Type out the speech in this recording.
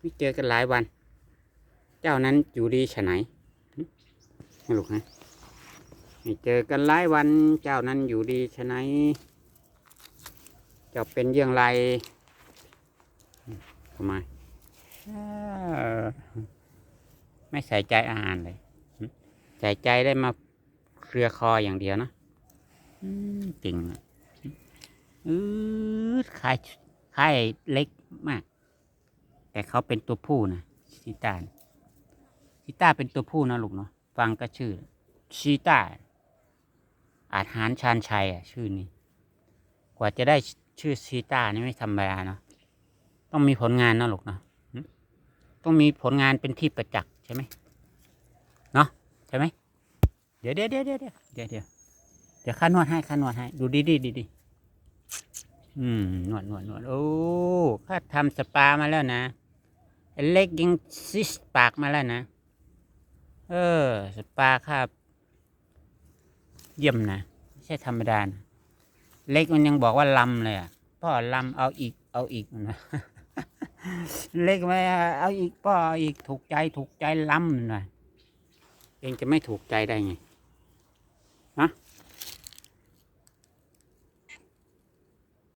ไม่เจอกันหลายวัน เจ้านั้นอยู่ดีฉะไหนหึให้ลูกนะไม่เจอกันหลายวัน เจ้านั้นอยู่ดีฉะไหนเจ้าเป็นเยี่ยงไรอืมทำไมเอ้อไม่ใส่ใจอาหารเลยหึใส่ใจได้มาเครือคออย่างเดียวนะอืมจริงอะอือคายคายเล็กมาก แต่เขาเป็นตัวผู้นะชีตาชีตาเป็นตัวผู้นะลูกเนาะฟังก็ชื่อชีตาอาจหารชานชัยอะ ชื่อนี้ กว่าจะได้ชื่อชีตานี่ไม่ธรรมดาเนาะต้องมีผลงานนะลูกเนาะต้องมีผลงานเป็นที่ประจักษ์ใช่ไหมเนาะใช่ไหมเดี๋ยวเดี๋ยวเดี๋ยวเดี๋ยวเดี๋ยวเดี๋ยวเดี๋ยวเดี๋ยวข้านวดให้ข้านวดให้ ดูดีดีดีดีอืมนวดนวดนวดโอ้ข้าทำสปามาแล้วนะ เล็กยังซิสปากมาแล้วนะ เออ สปาข้าเยี่ยมนะ ไม่ใช่ธรรมดานะเล็กมันยังบอกว่าลำเลยอะ พ่อลำเอาอีก เอาอีกนะ เล็กไม่เอาอีกพ่อเอาอีกถูกใจถูกใจลำหน่อยเองจะไม่ถูกใจได้ไง